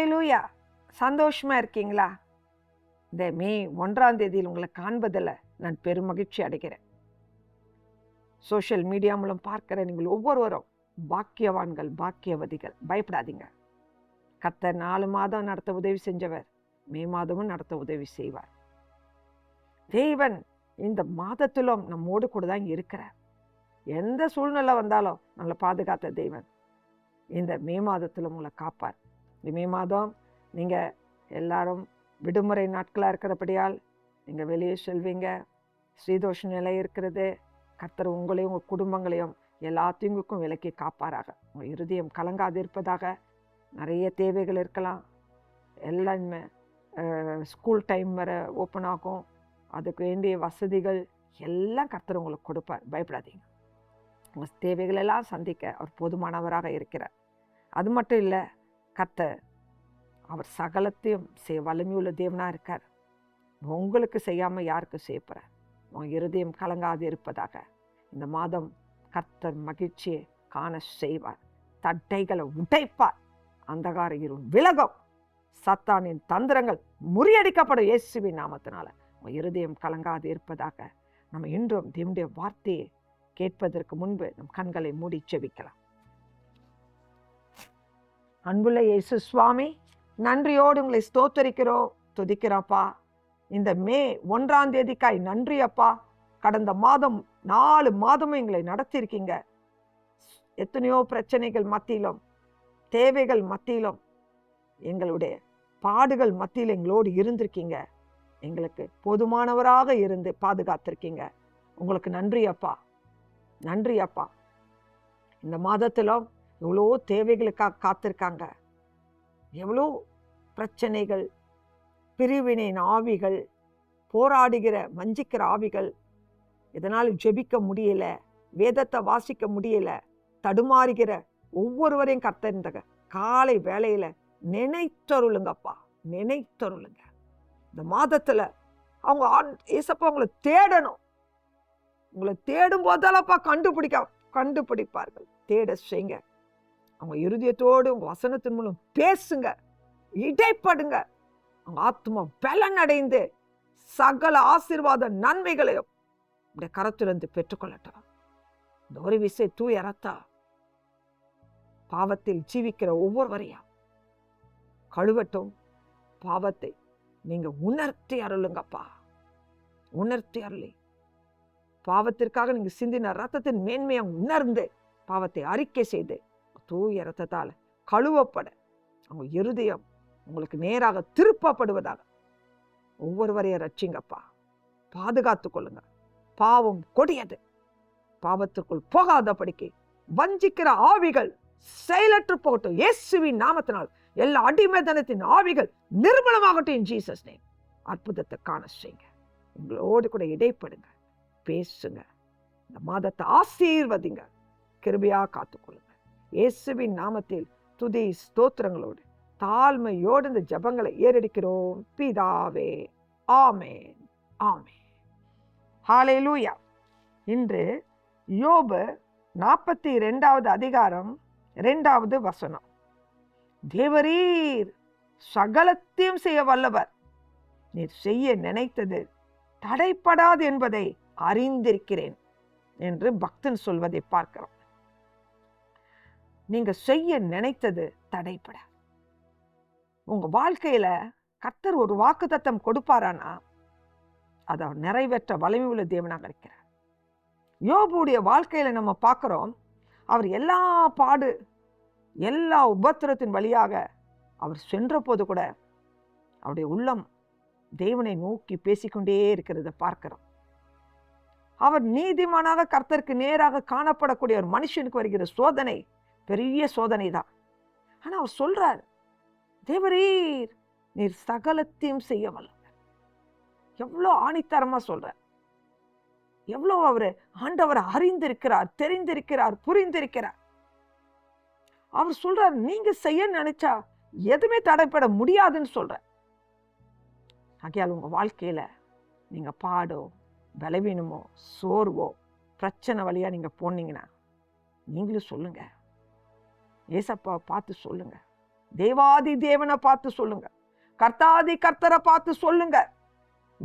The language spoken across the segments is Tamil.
ஹalleluya சந்தோஷமா இருக்கீங்களா? இந்த மே ஒன்றாம் தேதியில் உங்களை காண்பதில் நான் பெரும் மகிழ்ச்சி அடைகிறேன். சோஷியல் மீடியா மூலம் பார்க்கிற நீங்கள் ஒவ்வொருவரும் பாக்கியவான்கள் பாக்கியவதிகள். பயப்படாதீங்க. கத்த நாலு மாதம் நடத்த உதவி செஞ்சவர் மே மாதமும் நடத்த உதவி செய்வார். தேவன் இந்த மாதத்திலும் நம்மோடு கூட தான் இருக்கிறார். எந்த சூழ்நிலை வந்தாலும் நம்மளை பாதுகாத்த தெய்வன் இந்த மே மாதத்தில் உங்களை காப்பார். இந்த மே மாதம் நீங்கள் எல்லாரும் விடுமுறை நாட்களாக இருக்கிறபடியால் நீங்கள் வெளியே செல்வீங்க. ஸ்ரீதோஷ நிலை இருக்கிறது. கர்த்தர் உங்களையும் உங்கள் குடும்பங்களையும் எல்லா தீங்குக்கும் விலக்கி காப்பாராக. உங்கள் இருதயம் கலங்காது இருப்பதாக நிறைய தேவைகள் இருக்கலாம். எல்லாமே ஸ்கூல் டைம் வர ஓப்பன் ஆகும். அதுக்கு வேண்டிய வசதிகள் எல்லாம் கர்த்தர் உங்களுக்கு கொடுப்பார். பயப்படாதீங்க. உங்கள் தேவைகளெல்லாம் சந்திக்க அவர் போதுமானவராக இருக்கிறார். அது மட்டும் இல்லை கர்த்தர் அவர் சகலத்தையும் செய் வலிமையுள்ள தேவனாக இருக்கார். உங்களுக்கு செய்யாமல் யாருக்கு செய்ய உன் இருதயம் கலங்காது இருப்பதாக. இந்த மாதம் கர்த்தர் மகிழ்ச்சியை காண செய்வார். தட்டைகளை உடைப்பார். அந்தகார இருள் விலகும். சத்தானின் தந்திரங்கள் முறியடிக்கப்படும் இயேசுவின் நாமத்தினால. உன் இருதயம் கலங்காது இருப்பதாக. நம்ம இன்றும் தேவனுடைய வார்த்தையை கேட்பதற்கு முன்பு நம் கண்களை மூடி செவிக்கலாம் அன்புள்ள இயேசு சுவாமி நன்றியோடு உங்களை ஸ்தோத்தரிக்கிறோம் துதிக்கிறோம்ப்பா இந்த மே ஒன்றாம் தேதிக்காய் நன்றி அப்பா கடந்த மாதம் நாலு மாதமும் எங்களை நடத்தியிருக்கீங்க. எத்தனையோ பிரச்சனைகள் மத்தியிலும் தேவைகள் மத்தியிலும் எங்களுடைய பாடுகள் மத்தியில் எங்களோடு இருந்திருக்கீங்க. எங்களுக்கு போதுமானவராக இருந்து பாதுகாத்திருக்கீங்க. உங்களுக்கு நன்றி அப்பா நன்றி அப்பா இந்த மாதத்திலும் எவ்வளோ தேவைகளுக்காக காத்திருக்காங்க. எவ்வளோ பிரச்சனைகள் பிரிவினையின் ஆவிகள் போராடுகிற வஞ்சிக்கிற ஆவிகள். இதனால் ஜெபிக்க முடியலை வேதத்தை வாசிக்க முடியலை தடுமாறுகிற ஒவ்வொருவரையும் கர்த்தர் காலை வேலையில் நினைத்தருளுங்கப்பா நினைத்தருளுங்க. இந்த மாதத்தில் அவங்க ஏசப்பா உங்களை தேடணும். உங்களை தேடும் போதாலப்பா கண்டுபிடிக்க கண்டுபிடிப்பார்கள். தேட செய்யுங்க அவங்க இருதயத்தோடு உங்கள் வசனத்தின் மூலம் பேசுங்க இடைப்படுங்க. அவங்க ஆத்மா பலனடைந்து சகல ஆசீர்வாத நன்மைகளையும் இந்த கரத்திலிருந்து பெற்றுக்கொள்ளட்டும். இந்த ஒரு விசை தூய ரத்தா பாவத்தில் ஜீவிக்கிற ஒவ்வொருவரையும் கழுவட்டும். பாவத்தை நீங்கள் உணர்த்தி அருளுங்கப்பா. உணர்த்தி அருளி. பாவத்திற்காக நீங்கள் சிந்தின ரத்தத்தின் மேன்மையை உணர்ந்து பாவத்தை அறிக்கை செய்து தூய ரத்தத்தால் கழுவப்பட. அவங்க இருதயம் உங்களுக்கு நேராக திருப்பப்படுவதாக. ஒவ்வொருவரையும் ரட்சிங்கப்பா. பாதுகாத்து கொள்ளுங்க. பாவம் கொடியது. பாவத்திற்குள் போகாதபடிக்கு வஞ்சிக்கிற ஆவிகள் செயலற்று போகட்டும். இயேசுவின் நாமத்தினால் எல்லா அடிமைதனத்தின் ஆவிகள் நிர்மலமாகட்டும் ஜீசஸ் நேம் அற்புதத்தை காண செய்யுங்க உங்களோடு கூட இடைப்படுங்க. பேசுங்க. இந்த மாதத்தை ஆசீர்வதிங்க. கிருபையா காத்துக்கொள்ளுங்க இயேசுவின் நாமத்தில் துதி ஸ்தோத்திரங்களோடு தாழ்மையோடு இந்த ஜபங்களை ஏறெடுக்கிறோம். பிதாவே ஆமேன் ஆமேன். லூயா இன்று யோபு நாற்பத்தி ரெண்டாவது அதிகாரம் ரெண்டாவது வசனம். தேவரீர் சகலத்தையும் செய்ய வல்லவர். நீர் செய்ய நினைத்தது தடைப்படாது என்பதை அறிந்திருக்கிறேன் என்று பக்தன் சொல்வதை பார்க்கிறோம். நீங்கள் செய்ய நினைத்தது தடைப்பட உங்கள் வாழ்க்கையில் கர்த்தர் ஒரு வாக்குத்தத்தம் கொடுப்பாரானா? அதை அவர் நிறைவேற்ற வலிமை உள்ள தேவனாக இருக்கிறார். யோபுடைய வாழ்க்கையில் நம்ம பார்க்குறோம் அவர் எல்லா பாடு எல்லா உபத்திரத்தின் வழியாக அவர் சென்ற போது கூட அவருடைய உள்ளம் தேவனை நோக்கி பேசிக்கொண்டே இருக்கிறத பார்க்கிறோம். அவர் நீதிமானாக கர்த்தருக்கு நேராக காணப்படக்கூடிய ஒரு மனுஷனுக்கு வருகிற சோதனை பெரிய சோதனை தான் ஆனால் அவர் சொல்கிறார் தேவரீர் நீர் சகலத்தையும் செய்ய வல்லவர். எவ்வளோ ஆணித்தரமாக சொல்றார். எவ்வளோ அவர் ஆண்டவர் அறிந்திருக்கிறார் தெரிந்திருக்கிறார் புரிந்திருக்கிறார். அவர் சொல்கிறார் நீங்கள் செய்ய நினைச்சா எதுவுமே தடைப்பட முடியாதுன்னு சொல்றார். ஆகையால் உங்க வாழ்க்கையில நீங்க பாடோ பலவீனமோ சோர்வோ பிரச்சனை வழியாக நீங்கள் போனீங்கன்னா நீங்களும் சொல்லுங்கள் ஏசப்பா பார்த்து சொல்லுங்க. தேவாதி தேவனை பார்த்து சொல்லுங்க. கர்த்தாதி கர்த்தரை பார்த்து சொல்லுங்க.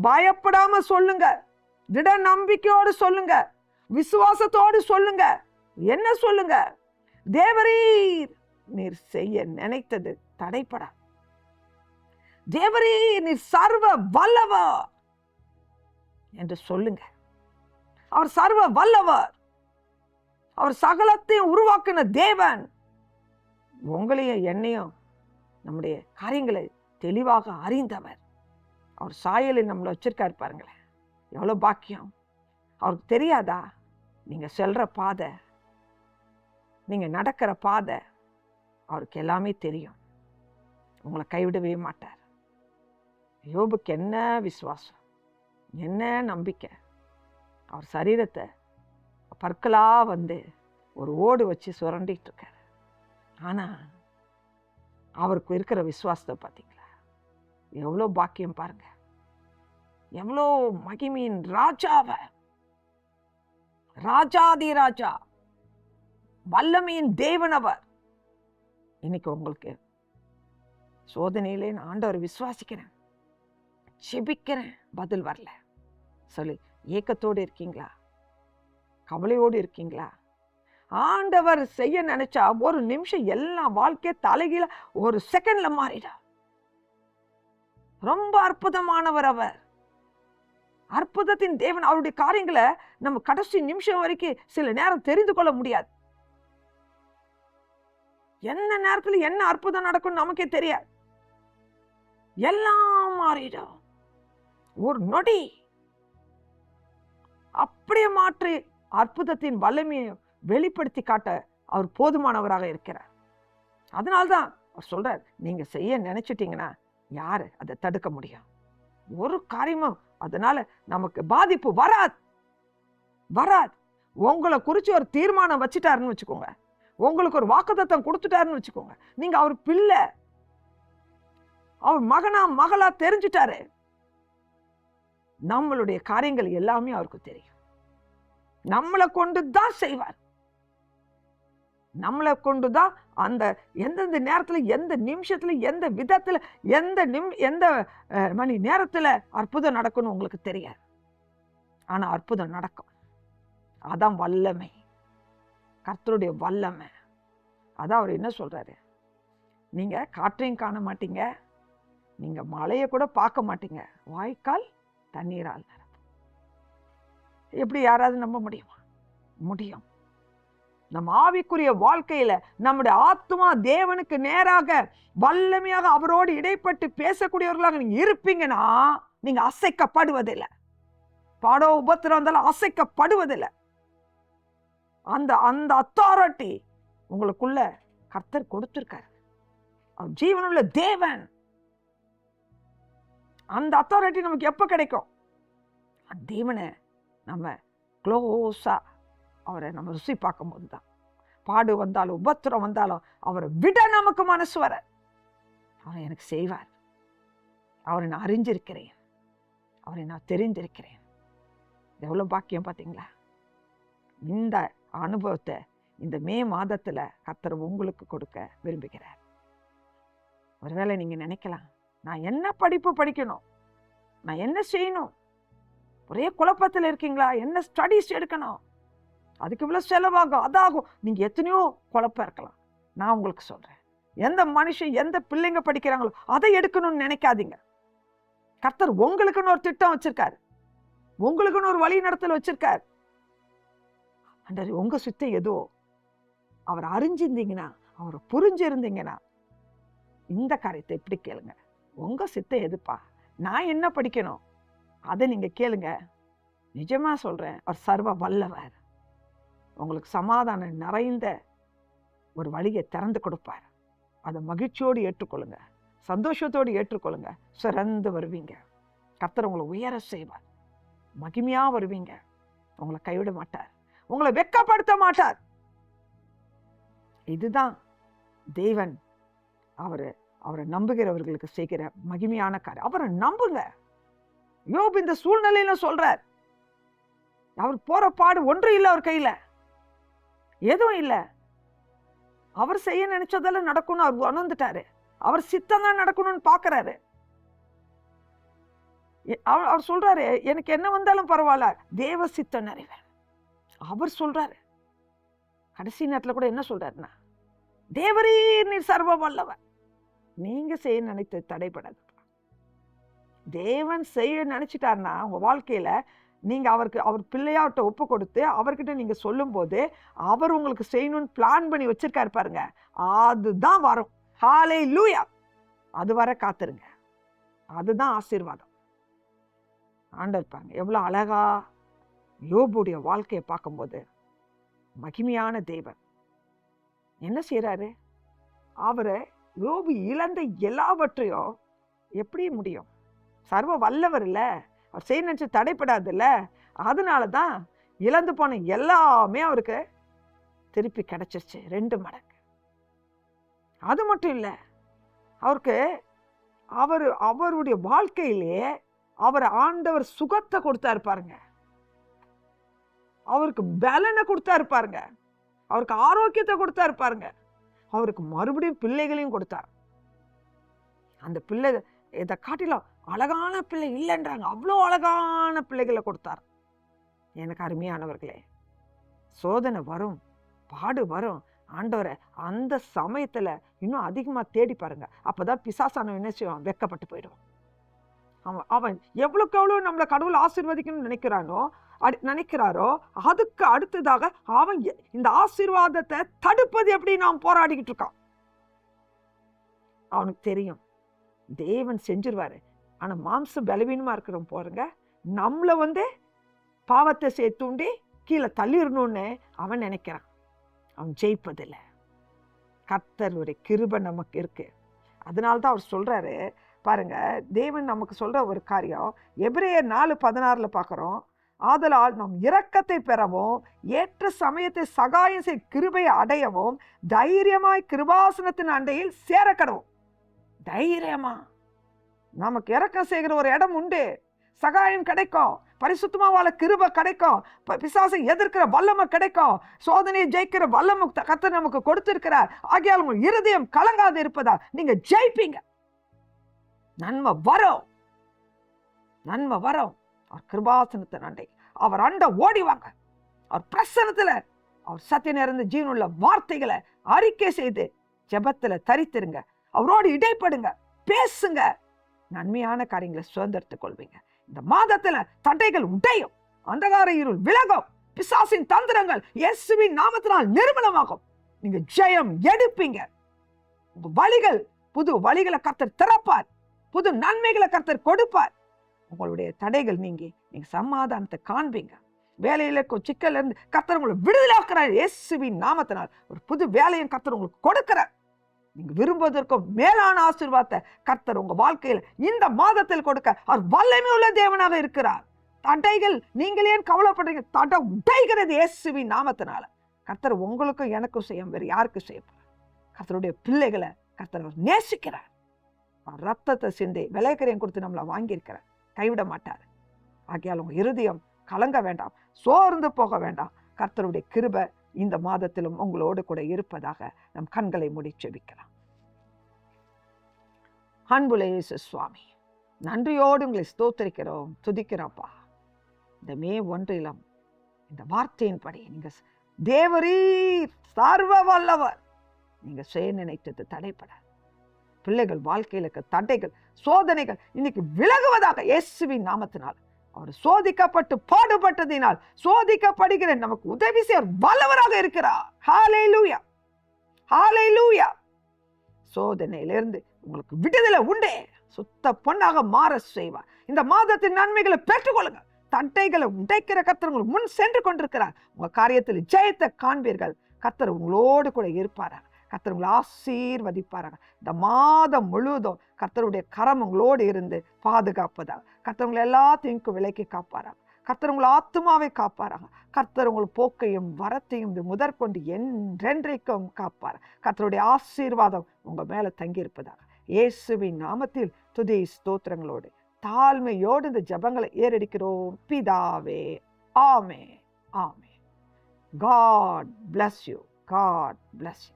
பயப்படாம சொல்லுங்க. திட நம்பிக்கையோடு சொல்லுங்க. விசுவாசத்தோடு சொல்லுங்க. என்ன சொல்லுங்க? தேவரீர் நீர் செய்ய நினைத்தது தடைப்படா தேவரீ நீர் சர்வ வல்லவர் என்று சொல்லுங்க. அவர் சர்வ வல்லவர். அவர் சகலத்தையும் உருவாக்கின தேவன். உங்களையும் என்னையும் நம்முடைய காரியங்களை தெளிவாக அறிந்தவர். அவர் சாயலில் நம்மளை வச்சிருக்காரு பாருங்களேன். எவ்வளோ பாக்கியம். அவருக்கு தெரியாதா? நீங்கள் செல்கிற பாதை நீங்கள் நடக்கிற பாதை அவருக்கு எல்லாமே தெரியும். உங்களை கைவிடவே மாட்டார். யோபுக்கு என்ன விசுவாசம்? என்ன நம்பிக்கை? அவர் சரீரத்தை பற்களாக வந்து ஒரு ஓடு வச்சு சுரண்டிகிட்ருக்கார் ஆனால் அவருக்கு இருக்கிற விசுவாசத்தை பார்த்தீங்களா எவ்வளோ பாக்கியம் பாருங்க. எவ்வளோ மகிமையின் ராஜாவை. ராஜாதி ராஜா. வல்லமையின் தேவனவர் இன்னைக்கு உங்களுக்கு சோதனையிலே நான் ஆண்டவர் விசுவாசிக்கிறேன். செபிக்கிறேன் பதில் வரல. சொல்லி ஏக்கத்தோடு இருக்கீங்களா? கவலையோடு இருக்கீங்களா? ஆண்டவர் செய்ய நினைச்சா ஒரு நிமிஷம் எல்லாம் வாழ்க்கை தலைகீழ ஒரு செகண்ட்ல மாறிடா. ரொம்ப அற்புதமானவர் அவர். அற்புதத்தின் தேவன் அவருடைய காரியங்களை நம்ம கடைசி நிமிஷம் வரைக்கும் சில நேரம் தெரிந்து கொள்ள முடியாது. எந்த நேரத்துல என்ன அற்புதம் நடக்கும் நமக்கே தெரியாது. எல்லாம் மாறிடும் ஒரு நொடி. அப்படியே மாற்றி அற்புதத்தின் வல்லமையை வெளிப்படுத்தி காட்ட அவர் போதுமானவராக இருக்கிறார். அதனால்தான் அவர் சொல்றார் நீங்க செய்ய நினைச்சிட்டீங்கன்னா யாரு அதை தடுக்க முடியும்? ஒரு காரியமும் அதனால நமக்கு பாதிப்பு வராது. வராது. உங்களை குறித்து ஒரு தீர்மானம் வச்சுட்டாருன்னு வச்சுக்கோங்க. உங்களுக்கு ஒரு வாக்குத்தத்தம் கொடுத்துட்டாருன்னு வச்சுக்கோங்க. நீங்க அவர் பிள்ளை. அவர் மகனா மகளா தெரிஞ்சுட்டாரு. நம்மளுடைய காரியங்கள் எல்லாமே அவருக்கு தெரியும். நம்மளை கொண்டு தான் செய்வார். நம்மளை கொண்டு தான் அந்த எந்தெந்த நேரத்தில் எந்த நிமிஷத்தில் எந்த விதத்தில் எந்த நிம் எந்த மணி நேரத்தில் அற்புதம் நடக்கும்னு உங்களுக்கு தெரியாது. ஆனால் அற்புதம் நடக்கும். அதான் வல்லமை. கர்த்தருடைய வல்லமை. அதான் அவர் என்ன சொல்கிறாரு நீங்கள் காற்றையும் காண மாட்டீங்க. நீங்கள் மழையை கூட பார்க்க மாட்டீங்க. வாய்க்கால் தண்ணீரால் எப்படி யாராவது நம்ப முடியுமா? முடியும். நம்ம ஆவிக்குரிய வாழ்க்கையில நம்முடைய ஆத்மா தேவனுக்கு நேராக வல்லமையாக அவரோடு இடைப்பட்டு பேசக்கூடியவர்களாக நீங்க இருப்பீங்கன்னா நீங்க அசைக்கப்படுவதில்லை. பாடோ உபத்திரம் இருந்தாலும் அசைக்கப்படுவதில்லை. அந்த அந்த அத்தாரிட்டி உங்களுக்குள்ள கர்த்தர் கொடுத்திருக்காரு. அவர் ஜீவனுள்ள தேவன். அந்த அத்தாரிட்டி நமக்கு எப்போ கிடைக்கும்? அந்த தேவனை நம்ம க்ளோஸாக அவரை நம்ம ருசி பார்க்கும்போது தான். பாடு வந்தாலும் உபத்திரம் வந்தாலும் அவரை விட நமக்கு மனசு வர. அவர் எனக்கு செய்வார். அவரை நான் அறிஞ்சிருக்கிறேன். அவரை நான் தெரிந்திருக்கிறேன். எவ்வளோ பாக்கியம் பார்த்தீங்களா? இந்த அனுபவத்தை இந்த மே மாதத்தில் கத்தர் உங்களுக்கு கொடுக்க விரும்புகிறார். ஒருவேளை நீங்கள் நினைக்கலாம் நான் என்ன படிப்பு படிக்கணும்? நான் என்ன செய்யணும்? ஒரே குழப்பத்தில் இருக்கீங்களா? என்ன ஸ்டடீஸ் எடுக்கணும்? அதுக்கு இவ்வளோ செலவாகும். அதாகும். நீங்க எத்தனையோ குழப்பம் இருக்கலாம். நான் உங்களுக்கு சொல்றேன். எந்த மனுஷன் எந்த பிள்ளைங்க படிக்கிறாங்களோ அதை எடுக்கணும்னு நினைக்காதீங்க. கர்த்தர் உங்களுக்குன்னு ஒரு திட்டம் வச்சிருக்காரு. உங்களுக்குன்னு ஒரு வழி நடத்தல் வச்சிருக்காரு. அண்டர் உங்க சுத்தம் எதுவோ அவர் அறிஞ்சிருந்தீங்கன்னா அவரை புரிஞ்சிருந்தீங்கன்னா இந்த காரியத்தை எப்படி கேளுங்க? உங்க சித்தம் எதுப்பா? நான் என்ன படிக்கணும்? அதை நீங்க கேளுங்க. நிஜமா சொல்றேன் அவர் சர்வ வல்லவர். உங்களுக்கு சமாதானம் நிறைந்த ஒரு வழியை திறந்து கொடுப்பார். அதை மகிழ்ச்சியோடு ஏற்றுக்கொள்ளுங்க. சந்தோஷத்தோடு ஏற்றுக்கொள்ளுங்க. சிறந்து வருவீங்க. கர்த்தர் உங்களை உயர செய்வார். மகிமையா வருவீங்க. உங்களை கைவிட மாட்டார். உங்களை வெட்கப்படுத்த மாட்டார். இதுதான் தேவன் அவரு அவரை நம்புகிறவர்களுக்கு செய்கிற மகிமையான காரியம். அவரை நம்புங்க. யோப் இந்த சூழ்நிலையில சொல்றார். அவர் போற பாடு ஒன்றும் இல்லை அவர் கையில. எதுவும் இல்லை. அவர் செய்ய நினைச்சதெல்லாம் நடக்கணும் அவர் உணர்ந்துட்டாரு. அவர் சித்தம் தான் நடக்கணும்னு பார்க்குறாரு அவர் அவர் சொல்றாரு எனக்கு என்ன வந்தாலும் பரவாயில்ல. தேவ சித்தம் நிறைவேற அவர் சொல்றாரு. கடைசி நேரத்துல கூட என்ன சொல்கிறாருன்னா தேவரே நீர் சர்வ வல்லவர். நீங்க செய்ய நினைத்து தடைபடாது தேவன் செய்ய நினைச்சிட்டாருன்னா உங்கள் வாழ்க்கையில நீங்கள் அவருக்கு அவர் பிள்ளையாட்ட ஒப்பு கொடுத்து அவர்கிட்ட நீங்கள் சொல்லும்போது அவர் உங்களுக்கு செய்யணும்னு பிளான் பண்ணி வச்சிருக்காரு பாருங்க. அதுதான் வரும். ஹாலே லூயா அது வர காத்துருங்க. அதுதான் ஆசீர்வாதம். ஆண்டவர் பாருங்க எவ்வளோ அழகா யோபுடைய வாழ்க்கையை பார்க்கும்போது மகிமையான தேவன். என்ன செய்கிறாரு அவரை யோபு இழந்த எல்லாவற்றையும் எப்படி முடியும். சர்வ வல்லவர் இல்லை. செய்ய நினச்சி தடைப்படாதுல்ல? அதனால தான் இழந்து போன எல்லாமே அவருக்கு திருப்பி கிடச்சிருச்சு ரெண்டு மடங்கு. அது மட்டும் இல்லை அவருக்கு அவர் அவருடைய வாழ்க்கையிலேயே அவர் ஆண்டவர் சுகத்தை கொடுத்தா இருப்பாருங்க அவருக்கு பலனை கொடுத்தா இருப்பாருங்க அவருக்கு ஆரோக்கியத்தை கொடுத்தா இருப்பாருங்க அவருக்கு மறுபடியும் பிள்ளைகளையும் கொடுத்தார். அந்த பிள்ளை இதை காட்டிலும் அழகான பிள்ளை இல்லைன்றாங்க. அவ்வளோ அழகான பிள்ளைகளை கொடுத்தார். எனக்கு அருமையானவர்களே சோதனை வரும் பாடு வரும். ஆண்டவரை அந்த சமயத்தில் இன்னும் அதிகமாக தேடி பாருங்க. அப்பதான் பிசாசானவன் என்ன செய்வான்? வெக்கப்பட்டு போயிடுவான். அவன் அவன் எவ்வளோக்கு எவ்வளோ நம்மளை கடவுள் ஆசீர்வதிக்கணும்னு நினைக்கிறானோ அடி நினைக்கிறாரோ அதுக்கு அடுத்ததாக அவன் எ- இந்த ஆசீர்வாதத்தை தடுப்பது எப்படி நாம் போராடிக்கிட்டு இருக்கான்? அவனுக்கு தெரியும். தேவன் செஞ்சிருவாரு. ஆனால் மாம்சம் பலவீனமாக இருக்கிறோம் போறங்க நம்மளை வந்து பாவத்தை சேர்த்துண்டி கீழே தள்ளிடணும்னு அவன் நினைக்கிறான். அவன் ஜெயிப்பதில்லை. கர்த்தருடைய கிருபை நமக்கு இருக்குது அதனால தான் அவர் சொல்கிறாரு பாருங்க தேவன் நமக்கு சொல்கிற ஒரு காரியம் எபிரேயர் நாலு பதினாறில் பார்க்குறோம் ஆதலால் நாம் இரக்கத்தை பெறவும் ஏற்ற சமயத்தை சகாயம் செய் கிருபை அடையவும் தைரியமாய் கிருபாசனத்தின் அண்டையில் சேரக்கடவும். தைரியமாக நமக்கு இறக்கம் செய்கிற ஒரு இடம் உண்டு. சகாயம் கிடைக்கும். பரிசுத்தமாக வாழ கிருப கிடைக்கும். ப- பிசாசை எதிர்க்கிற வல்லமை கிடைக்கும். சோதனையை ஜெயிக்கிற வல்லமை கத்தை நமக்கு கொடுத்திருக்கிறார். ஆகையால் உங்கள் இருதயம் கலங்காது இருப்பதா நீங்கள் ஜெயிப்பீங்க. நன்மை வரும். நன்மை வரும். அவர் கிருபாசனத்தை நன்றி அவர் அண்ட ஓடிவாங்க. அவர் பிரசனத்தில் அவர் சத்திய நேர்ந்த ஜீவனுள்ள வார்த்தைகளை அறிக்கை செய்து ஜெபத்தில் தரித்திருங்க. அவரோடு இடைப்படுங்க. பேசுங்க. நன்மையான காரியங்களை சுதந்திரத்துக் கொள்வீங்க. இந்த மாதத்துல தடைகள் உடையும். அந்தகார இருள் விலகும். பிசாசின் தந்திரங்கள் இயேசுவின் நாமத்தினால் நிர்மலமாகும் நீங்க ஜெயம் எடுப்பீங்க. உங்க வழிகள் புது வழிகளை கர்த்தர் திறப்பார். புது நன்மைகளை கர்த்தர் கொடுப்பார். உங்களுடைய தடைகள் நீங்கி நீங்க சமாதானத்தை காண்பீங்க. வேலையில சிக்கல் இருந்து கர்த்தர் உங்களை விடுதலாக்குறார் இயேசுவின் நாமத்தினால். ஒரு புது வேலையும் கர்த்தர் உங்களுக்கு கொடுக்கிறார். நீங்கள் விரும்புவதற்கும் மேலான ஆசிர்வாதத்தை கர்த்தர் உங்கள் வாழ்க்கையில் இந்த மாதத்தில் கொடுக்க அவர் வல்லமை உள்ள தேவனாக இருக்கிறார். தடைகள் நீங்கள் ஏன் கவலைப்படுறீங்க? தடை உடைகிறது இயேசுவி நாமத்தினால. கர்த்தர் உங்களுக்கும் எனக்கும் செய்ய வேறு யாருக்கும் செய்ய கர்த்தருடைய பிள்ளைகளை கர்த்தர் அவர் நேசிக்கிறார். அவர் ரத்தத்தை சிந்தி விலைக்கரையும் கொடுத்து நம்மளை வாங்கியிருக்கிறார். கைவிட மாட்டார். ஆகையால் உங்கள் இருதயம் கலங்க வேண்டாம். சோர்ந்து போக வேண்டாம். கர்த்தருடைய கிருபை இந்த மாதத்திலும் உங்களோடு கூட இருப்பதாக நம் கண்களை முடிச்செபிக்கலாம் அன்புலேசு சுவாமி நன்றியோடு உங்களை ஸ்தோத்தரிக்கிறோம் துதிக்கிறோம்ப்பா இந்த மே ஒன்றிலும் இந்த வார்த்தையின்படி நீங்கள் தேவரீர் சர்வ வல்லவர் நீங்கள் சுய நினைத்தது தடைப்பட பிள்ளைகள் வாழ்க்கையில் இருக்க தடைகள் சோதனைகள் இன்னைக்கு விலகுவதாக இயேசுவின் நாமத்தினால் அவர் சோதிக்கப்பட்டு பாடுபட்டதினால் சோதிக்கப்படுகிற நமக்கு உதவி செய்ய அவர் வல்லவராக இருக்கிறார். ஹalleluya லூயா சோதனையிலிருந்து உங்களுக்கு விடுதலை உண்டே. சுத்த பொண்ணாக மாற செய்வார். இந்த மாதத்தின் நன்மைகளை பெற்றுக்கொள்ளுங்க. தட்டைகளை உடைக்கிற கத்தர் உங்களுக்கு முன் சென்று கொண்டிருக்கிறார். உங்க காரியத்தில் ஜெயத்தை காண்பீர்கள். கத்தர் உங்களோடு கூட இருப்பாராக. கத்தர் உங்களை ஆசீர்வதிப்பாராக. இந்த மாதம் முழுவதும் கர்த்தருடைய கரம் உங்களோடு இருந்து பாதுகாப்பதாக. கர்த்தவங்களை எல்லாத்தையும் விலைக்கு காப்பாராங்க கர்த்தர் உங்களை ஆத்துமாவை காப்பாராங்க கர்த்தர் உங்கள் போக்கையும் வரத்தையும் இது முதற்கொண்டு என்றென்றைக்கும் காப்பார் கர்த்தருடைய ஆசீர்வாதம் உங்கள் மேலே தங்கியிருப்பதாக. இயேசுவின் நாமத்தில் துதி ஸ்தோத்திரங்களோடு தாழ்மையோடு இந்த ஜபங்களை ஏறடிக்கிறோம். பிதாவே ஆமே ஆமே God bless you God bless you